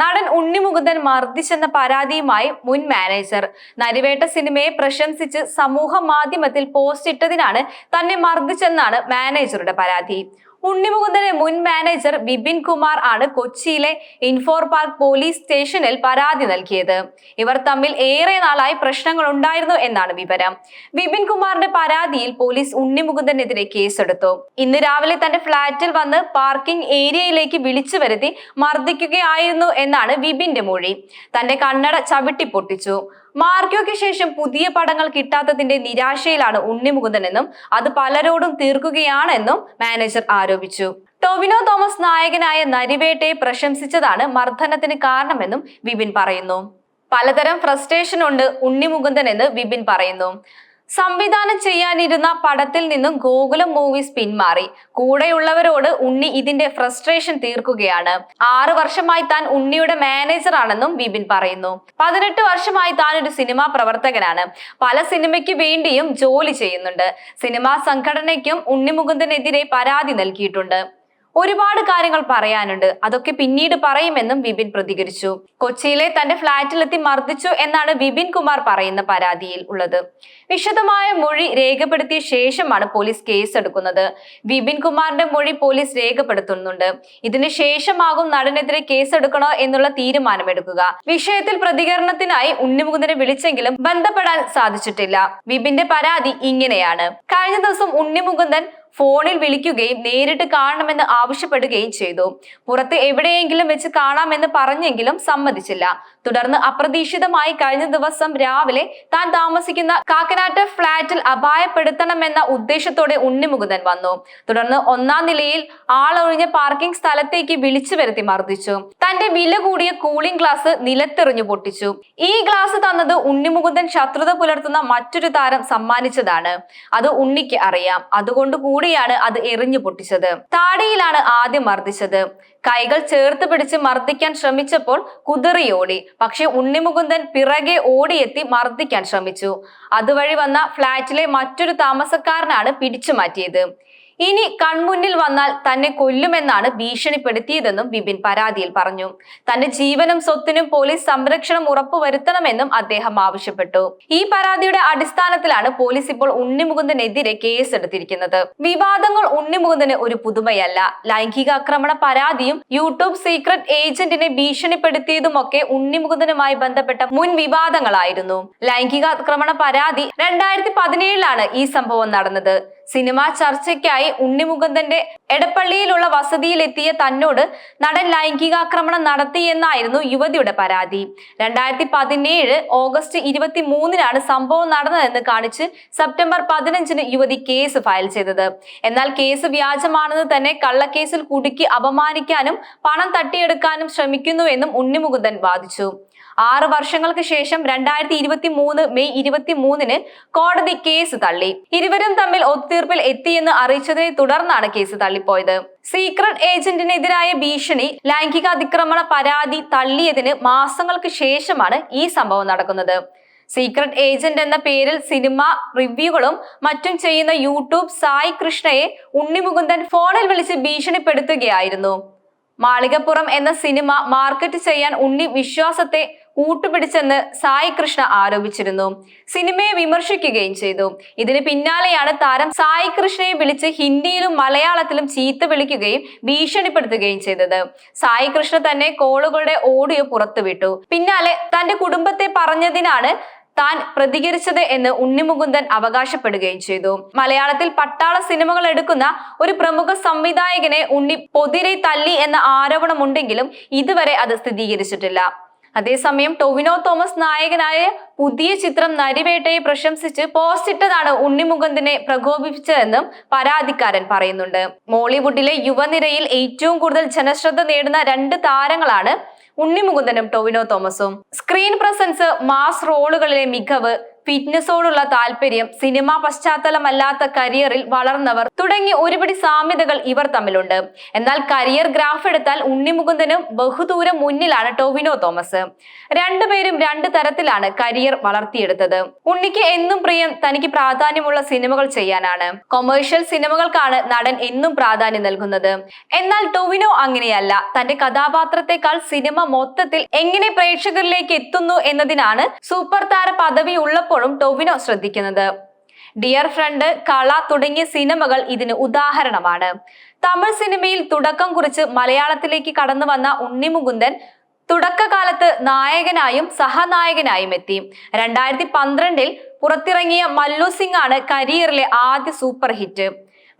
നടൻ ഉണ്ണിമുകുന്ദൻ മർദ്ദിച്ചെന്ന പരാതിയുമായി മുൻ മാനേജർ. നരിവേട്ട സിനിമയെ പ്രശംസിച്ച് സമൂഹ മാധ്യമത്തിൽ പോസ്റ്റ് ഇട്ടതിനാണ് തന്നെ മർദ്ദിച്ചെന്നാണ് മാനേജറുടെ പരാതി. ഉണ്ണിമുകുന്ദന്റെ മുൻ മാനേജർ ബിപിൻ കുമാർ ആണ് കൊച്ചിയിലെ ഇൻഫോർ പാർക്ക് പോലീസ് സ്റ്റേഷനിൽ പരാതി നൽകിയത്. ഇവർ തമ്മിൽ ഏറെ നാളായി പ്രശ്നങ്ങൾ ഉണ്ടായിരുന്നു എന്നാണ് വിവരം. ബിപിൻ കുമാറിന്റെ പരാതിയിൽ പോലീസ് ഉണ്ണിമുകുന്ദനെതിരെ കേസെടുത്തു. ഇന്ന് രാവിലെ തന്റെ ഫ്ളാറ്റിൽ വന്ന് പാർക്കിംഗ് ഏരിയയിലേക്ക് വിളിച്ചു വരുത്തി മർദ്ദിക്കുകയായിരുന്നു എന്നാണ് വിപിന്റെ മൊഴി. തന്റെ കണ്ണട ചവിട്ടി പൊട്ടിച്ചു. മാർക്കോയ്ക്ക് ശേഷം പുതിയ പടങ്ങൾ കിട്ടാത്തതിന്റെ നിരാശയിലാണ് ഉണ്ണിമുകുന്ദൻ എന്നും അത് പലരോടും തീർക്കുകയാണെന്നും മാനേജർ ആരോപിച്ചു. ടൊവിനോ തോമസ് നായകനായ നരിവേട്ടയെ പ്രശംസിച്ചതാണ് മർദ്ദനത്തിന് കാരണമെന്നും വിപിൻ പറയുന്നു. പലതരം ഫ്രസ്ട്രേഷൻ ഉണ്ട് ഉണ്ണിമുകുന്ദൻ എന്ന് വിപിൻ പറയുന്നു. സംവിധാനം ചെയ്യാനിരുന്ന പടത്തിൽ നിന്നും ഗോകുലം മൂവീസ് പിന്മാറി. കൂടെയുള്ളവരോട് ഉണ്ണി ഇതിന്റെ ഫ്രസ്ട്രേഷൻ തീർക്കുകയാണ്. ആറു വർഷമായി താൻ ഉണ്ണിയുടെ മാനേജർ ആണെന്നും വിപിൻ പറയുന്നു. പതിനെട്ട് വർഷമായി താൻ ഒരു സിനിമാ പ്രവർത്തകനാണ്. പല സിനിമയ്ക്ക് വേണ്ടിയും ജോലി ചെയ്യുന്നുണ്ട്. സിനിമാ സംഘടനയ്ക്കും ഉണ്ണിമുകുന്ദനെതിരെ പരാതി നൽകിയിട്ടുണ്ട്. ഒരുപാട് കാര്യങ്ങൾ പറയാനുണ്ട്. അതൊക്കെ പിന്നീട് പറയുമെന്നും വിപിൻ പ്രതികരിച്ചു. കൊച്ചിയിലെ തന്റെ ഫ്ളാറ്റിലെത്തി മർദ്ദിച്ചു എന്നാണ് വിപിൻ കുമാർ പറയുന്ന പരാതിയിൽ ഉള്ളത്. വിശദമായ മൊഴി രേഖപ്പെടുത്തിയ ശേഷമാണ് പോലീസ് കേസ് എടുക്കുന്നത് വിപിൻ കുമാറിന്റെ മൊഴി പോലീസ് രേഖപ്പെടുത്തുന്നുണ്ട്. ഇതിന് ശേഷമാകും നടനെതിരെ കേസെടുക്കണോ എന്നുള്ള തീരുമാനമെടുക്കുക. വിഷയത്തിൽ പ്രതികരണത്തിനായി ഉണ്ണിമുകുന്ദനെ വിളിച്ചെങ്കിലും ബന്ധപ്പെടാൻ സാധിച്ചിട്ടില്ല. വിപിന്റെ പരാതി ഇങ്ങനെയാണ്. കഴിഞ്ഞ ദിവസം ഉണ്ണിമുകുന്ദൻ ഫോണിൽ വിളിക്കുകയും നേരിട്ട് കാണണമെന്ന് ആവശ്യപ്പെടുകയും ചെയ്തു. പുറത്ത് എവിടെയെങ്കിലും വെച്ച് കാണാമെന്ന് പറഞ്ഞെങ്കിലും സമ്മതിച്ചില്ല. തുടർന്ന് അപ്രതീക്ഷിതമായി കഴിഞ്ഞ ദിവസം രാവിലെ താൻ താമസിക്കുന്ന കാക്കനാട്ട് ഫ്ളാറ്റിൽ അപായപ്പെടുത്തണമെന്ന ഉദ്ദേശത്തോടെ ഉണ്ണിമുകുന്ദൻ വന്നു. തുടർന്ന് ഒന്നാം നിലയിൽ ആളൊഴിഞ്ഞ പാർക്കിംഗ് സ്ഥലത്തേക്ക് വിളിച്ചു വരുത്തി മർദ്ദിച്ചു. തന്റെ വില കൂടിയ കൂളിംഗ് ഗ്ലാസ് നിലത്തെറിഞ്ഞു പൊട്ടിച്ചു. ഈ ഗ്ലാസ് തന്നത് ഉണ്ണിമുകുന്ദൻ ശത്രുത പുലർത്തുന്ന മറ്റൊരു താരം സമ്മാനിച്ചതാണ്. അത് ഉണ്ണിക്ക് അറിയാം. അതുകൊണ്ട് കൂടിയാണ് അത് എറിഞ്ഞു പൊട്ടിച്ചത്. താടിയിലാണ് ആദ്യം മർദ്ദിച്ചത്. കൈകൾ ചേർത്ത് പിടിച്ച് മർദ്ദിക്കാൻ ശ്രമിച്ചപ്പോൾ കുതിറിയോടി പക്ഷെ ഉണ്ണിമുകുന്ദൻ പിറകെ ഓടിയെത്തി മർദ്ദിക്കാൻ ശ്രമിച്ചു. അതുവഴി വന്ന ഫ്ളാറ്റിലെ മറ്റൊരു താമസക്കാരനാണ് പിടിച്ചു മാറ്റിയത്. ഇനി കൺമുന്നിൽ വന്നാൽ തന്നെ കൊല്ലുമെന്നാണ് ഭീഷണിപ്പെടുത്തിയതെന്നും ബിപിൻ പരാതിയിൽ പറഞ്ഞു. തന്റെ ജീവനും സ്വത്തിനും പോലീസ് സംരക്ഷണം ഉറപ്പുവരുത്തണമെന്നും അദ്ദേഹം ആവശ്യപ്പെട്ടു. ഈ പരാതിയുടെ അടിസ്ഥാനത്തിലാണ് പോലീസ് ഇപ്പോൾ ഉണ്ണിമുകുന്ദനെതിരെ കേസെടുത്തിരിക്കുന്നത്. വിവാദങ്ങൾ ഉണ്ണിമുകുന്ദന് ഒരു പുതുമയല്ല. ലൈംഗിക ആക്രമണ പരാതിയും യൂട്യൂബ് സീക്രട്ട് ഏജന്റിനെ ഭീഷണിപ്പെടുത്തിയതുമൊക്കെ ഉണ്ണിമുകുന്ദനുമായി ബന്ധപ്പെട്ട മുൻ വിവാദങ്ങളായിരുന്നു. ലൈംഗികാക്രമണ പരാതി രണ്ടായിരത്തി പതിനേഴിലാണ് ഈ സംഭവം നടന്നത്. സിനിമാ ചർച്ചയ്ക്കായി ഉണ്ണിമുകുന്ദന്റെ എടപ്പള്ളിയിലുള്ള വസതിയിലെത്തിയ തന്നോട് നടൻ ലൈംഗികാക്രമണം നടത്തിയെന്നായിരുന്നു യുവതിയുടെ പരാതി. രണ്ടായിരത്തി പതിനേഴ് ഓഗസ്റ്റ് ഇരുപത്തി മൂന്നിനാണ് സംഭവം നടന്നതെന്ന് കാണിച്ച് സെപ്റ്റംബർ പതിനഞ്ചിന് യുവതി കേസ് ഫയൽ ചെയ്തത്. എന്നാൽ കേസ് വ്യാജമാണെന്ന് തന്നെ കള്ളക്കേസിൽ കുടുക്കി അപമാനിക്കാനും പണം തട്ടിയെടുക്കാനും ശ്രമിക്കുന്നുവെന്നും ഉണ്ണിമുകുന്ദൻ വാദിച്ചു. ആറ് വർഷങ്ങൾക്ക് ശേഷം രണ്ടായിരത്തി ഇരുപത്തി മൂന്ന് മെയ് ഇരുപത്തി മൂന്നിന് കോടതി കേസ് തള്ളി. ഇരുവരും തമ്മിൽ ഒത്തുതീർപ്പിൽ എത്തിയെന്ന് അറിയിച്ചതിനെ തുടർന്നാണ് കേസ് തള്ളിപ്പോയത്. സീക്രട്ട് ഏജന്റിനെതിരായ ഭീഷണി ലൈംഗിക അതിക്രമണ പരാതി തള്ളിയതിന് മാസങ്ങൾക്ക് ശേഷമാണ് ഈ സംഭവം നടക്കുന്നത്. സീക്രട്ട് ഏജന്റ് എന്ന പേരിൽ സിനിമ റിവ്യൂകളും മറ്റും ചെയ്യുന്ന യൂട്യൂബ് സായി കൃഷ്ണയെ ഉണ്ണിമുകുന്ദൻ ഫോണിൽ വിളിച്ച് ഭീഷണിപ്പെടുത്തുകയായിരുന്നു. മാളികപ്പുറം എന്ന സിനിമ മാർക്കറ്റ് ചെയ്യാൻ ഉണ്ണി വിശ്വാസത്തെ കൂട്ടുപിടിച്ചെന്ന് സായി കൃഷ്ണ ആരോപിച്ചിരുന്നു. സിനിമയെ വിമർശിക്കുകയും ചെയ്തു. ഇതിന് പിന്നാലെയാണ് താരം സായി കൃഷ്ണയെ വിളിച്ച് ഹിന്ദിയിലും മലയാളത്തിലും ചീത്ത വിളിക്കുകയും ഭീഷണിപ്പെടുത്തുകയും ചെയ്തത്. സായി കൃഷ്ണ തന്നെ കോളുകളുടെ ഓഡിയോ പുറത്തുവിട്ടു. പിന്നാലെ തന്റെ കുടുംബത്തെ പറഞ്ഞതിനാണ് താൻ പ്രതികരിച്ചത് എന്ന് ഉണ്ണിമുകുന്ദൻ അവകാശപ്പെടുകയും ചെയ്തു. മലയാളത്തിൽ പട്ടാള സിനിമകൾ എടുക്കുന്ന ഒരു പ്രമുഖ സംവിധായകനെ ഉണ്ണി പൊതിരെ തല്ലി എന്ന ആരോപണമുണ്ടെങ്കിലും ഇതുവരെ അത് സ്ഥിരീകരിച്ചിട്ടില്ല. അതേസമയം ടൊവിനോ തോമസ് നായകനായ പുതിയ ചിത്രം നരിവേട്ടയെ പ്രശംസിച്ച് പോസ്റ്റ് ഇട്ടതാണ് ഉണ്ണിമുകുന്ദനെ പ്രകോപിപ്പിച്ചതെന്നും പരാതിക്കാരൻ പറയുന്നുണ്ട്. മോളിവുഡിലെ യുവനിരയിൽ ഏറ്റവും കൂടുതൽ ജനശ്രദ്ധ നേടുന്ന രണ്ട് താരങ്ങളാണ് ഉണ്ണിമുകുന്ദനും ടൊവിനോ തോമസും. സ്ക്രീൻ പ്രസൻസ് മാസ് റോളുകളിലെ മികവ് ഫിറ്റ്നസോടുള്ള താല്പര്യം സിനിമാ പശ്ചാത്തലമല്ലാത്ത കരിയറിൽ വളർന്നവർ തുടങ്ങി ഒരുപിടി സാമ്യതകൾ ഇവർ തമ്മിലുണ്ട്. എന്നാൽ കരിയർ ഗ്രാഫ് എടുത്താൽ ഉണ്ണിമുകുന്ദനും ബഹുദൂരം മുന്നിലാണ് ടോവിനോ തോമസ്. രണ്ടുപേരും രണ്ട് തരത്തിലാണ് കരിയർ വളർത്തിയെടുത്തത്. ഉണ്ണിക്ക് എന്നും പ്രിയം തനിക്ക് പ്രാധാന്യമുള്ള സിനിമകൾ ചെയ്യാനാണ്. കൊമേഴ്ഷ്യൽ സിനിമകൾക്കാണ് നടൻ എന്നും പ്രാധാന്യം നൽകുന്നത്. എന്നാൽ ടൊവിനോ അങ്ങനെയല്ല. തന്റെ കഥാപാത്രത്തെക്കാൾ സിനിമ മൊത്തത്തിൽ എങ്ങനെ പ്രേക്ഷകരിലേക്ക് എത്തുന്നു എന്നതിനാണ് സൂപ്പർ താര പദവി ഉള്ളപ്പോഴും ടൊവിനോ ശ്രദ്ധിക്കുന്നത്. ഡിയർ ഫ്രണ്ട് കള തുടങ്ങിയ സിനിമകൾ ഇതിന് ഉദാഹരണമാണ്. തമിഴ് സിനിമയിൽ തുടക്കം കുറിച്ച് മലയാളത്തിലേക്ക് കടന്നു വന്ന ഉണ്ണിമുകുന്ദൻ തുടക്കകാലത്ത് നായകനായും സഹനായകനായും എത്തി. രണ്ടായിരത്തി പന്ത്രണ്ടിൽ പുറത്തിറങ്ങിയ മല്ലു സിംഗ് ആണ് കരിയറിലെ ആദ്യ സൂപ്പർ ഹിറ്റ്.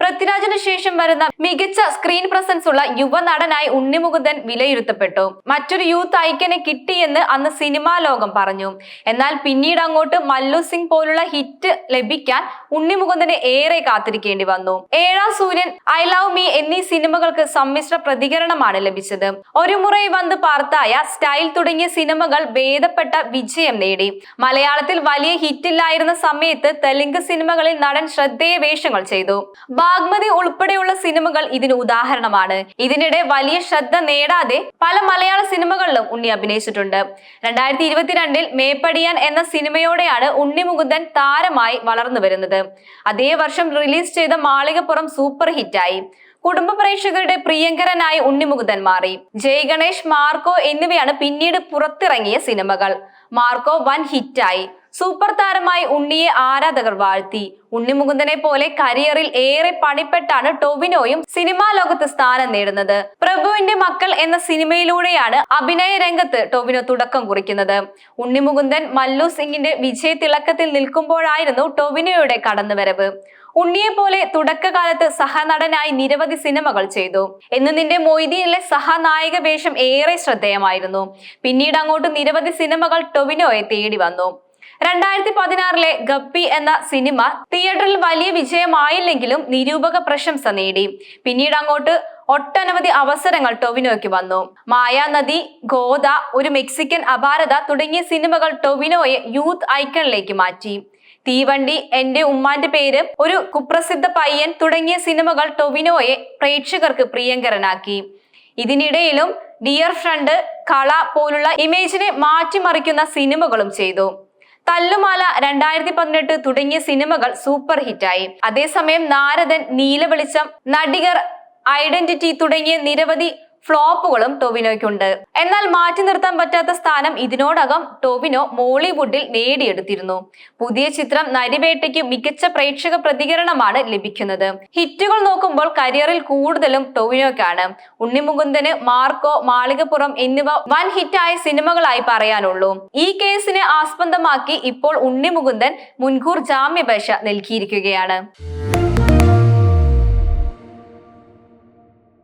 പൃഥ്വിരാജിന് ശേഷം വരുന്ന മികച്ച സ്ക്രീൻ പ്രസൻസ് ഉള്ള യുവനടനായി ഉണ്ണിമുകുന്ദൻ വിലയിരുത്തപ്പെട്ടു. മറ്റൊരു യൂത്ത് ഐക്കനെ കിട്ടിയെന്ന് അന്ന് സിനിമാ ലോകം പറഞ്ഞു. എന്നാൽ പിന്നീട് അങ്ങോട്ട് മല്ലു സിംഗ് പോലുള്ള ഹിറ്റ് ലഭിക്കാൻ ഉണ്ണിമുകുന്ദനെ ഏറെ കാത്തിരിക്കേണ്ടി വന്നു. ഏഴാം സൂര്യൻ ഐ ലവ് മീ എന്നീ സിനിമകൾക്ക് സമ്മിശ്ര പ്രതികരണമാണ് ലഭിച്ചത്. ഒരു മുറയിൽ വന്ന് പാർത്തായ സ്റ്റൈൽ തുടങ്ങിയ സിനിമകൾ ഭേദപ്പെട്ട വിജയം നേടി. മലയാളത്തിൽ വലിയ ഹിറ്റില്ലായിരുന്ന സമയത്ത് തെലുങ്ക് സിനിമകളിൽ നടൻ ശ്രദ്ധേയ വേഷങ്ങൾ ചെയ്തു. ബാഗ്മതി ഉൾപ്പെടെയുള്ള സിനിമകൾ ഇതിന് ഉദാഹരണമാണ്. ഇതിനിടെ വലിയ ശ്രദ്ധ നേടാതെ പല മലയാള സിനിമകളിലും ഉണ്ണി അഭിനയിച്ചിട്ടുണ്ട്. രണ്ടായിരത്തി ഇരുപത്തിരണ്ടിൽ മേപ്പടിയാൻ എന്ന സിനിമയോടെയാണ് ഉണ്ണി മുകുന്ദൻ താരമായി വളർന്നു വരുന്നത്. അതേ വർഷം റിലീസ് ചെയ്ത മാളികപ്പുറം സൂപ്പർ ഹിറ്റായി. കുടുംബ പ്രേക്ഷകരുടെ പ്രിയങ്കരനായി ഉണ്ണിമുകുതൻ മാറി. ജയ് ഗണേഷ് മാർക്കോ എന്നിവയാണ് പിന്നീട് പുറത്തിറങ്ങിയ സിനിമകൾ. മാർക്കോ വൻ ഹിറ്റായി. സൂപ്പർ താരമായി ഉണ്ണിയെ ആരാധകർ വാഴ്ത്തി. ഉണ്ണിമുകുന്ദനെ പോലെ കരിയറിൽ ഏറെ പണിപ്പെട്ടാണ് ടൊവിനോയും സിനിമാ ലോകത്ത് സ്ഥാനം നേടുന്നത്. പ്രഭുവിന്റെ മക്കൾ എന്ന സിനിമയിലൂടെയാണ് അഭിനയ രംഗത്ത് ടൊവിനോ തുടക്കം കുറിക്കുന്നത്. ഉണ്ണിമുകുന്ദൻ മല്ലു സിംഗിന്റെ വിജയ തിളക്കത്തിൽ നിൽക്കുമ്പോഴായിരുന്നു ടൊവിനോയുടെ കടന്നുവരവ്. ഉണ്ണിയെ പോലെ തുടക്കകാലത്ത് സഹനടനായി നിരവധി സിനിമകൾ ചെയ്തു. എന്ന് നിന്റെ മൊയ്തീനിലെ സഹനായക വേഷം ഏറെ ശ്രദ്ധേയമായിരുന്നു. പിന്നീട് അങ്ങോട്ട് നിരവധി സിനിമകൾ ടൊവിനോയെ തേടി വന്നു. രണ്ടായിരത്തി പതിനാറിലെ ഗപ്പി എന്ന സിനിമ തിയേറ്ററിൽ വലിയ വിജയമായില്ലെങ്കിലും നിരൂപക പ്രശംസ നേടി. പിന്നീട് അങ്ങോട്ട് ഒട്ടനവധി അവസരങ്ങൾ ടൊവിനോയ്ക്ക് വന്നു. മായാനദി ഗോദ ഒരു മെക്സിക്കൻ അപാരത തുടങ്ങിയ സിനിമകൾ ടൊവിനോയെ യൂത്ത് ഐക്കണിലേക്ക് മാറ്റി. തീവണ്ടി എന്റെ ഉമ്മാന്റെ പേര് ഒരു കുപ്രസിദ്ധ പയ്യൻ തുടങ്ങിയ സിനിമകൾ ടൊവിനോയെ പ്രേക്ഷകർക്ക് പ്രിയങ്കരനാക്കി. ഇതിനിടയിലും ഡിയർ ഫ്രണ്ട് കള പോലുള്ള ഇമേജിനെ മാറ്റിമറിക്കുന്ന സിനിമകളും ചെയ്തു. തല്ലുമാല രണ്ടായിരത്തി പതിനെട്ട് തുടങ്ങിയ സിനിമകൾ സൂപ്പർ ഹിറ്റായി. അതേസമയം നാരദൻ നീലവെളിച്ചം നടികർ ഐഡന്റിറ്റി തുടങ്ങിയ നിരവധി ഫ്ലോപ്പുകളും ടൊവിനോയ്ക്കുണ്ട്. എന്നാൽ മാറ്റി നിർത്താൻ പറ്റാത്ത സ്ഥാനം ഇതിനോടകം ടൊവിനോ മോളിവുഡിൽ നേടിയെടുത്തിരുന്നു. പുതിയ ചിത്രം നരിവേട്ടയ്ക്ക് മികച്ച പ്രേക്ഷക പ്രതികരണമാണ് ലഭിക്കുന്നത്. ഹിറ്റുകൾ നോക്കുമ്പോൾ കരിയറിൽ കൂടുതലും ടൊവിനോയ്ക്കാണ്. ഉണ്ണിമുകുന്ദന് മാർക്കോ മാളികപ്പുറം എന്നിവ വൻ ഹിറ്റായ സിനിമകളായി പറയാനുള്ളൂ. ഈ കേസിനെ ആസ്പദമാക്കി ഇപ്പോൾ ഉണ്ണിമുകുന്ദൻ മുൻകൂർ ജാമ്യാപേക്ഷ നൽകിയിരിക്കുകയാണ്.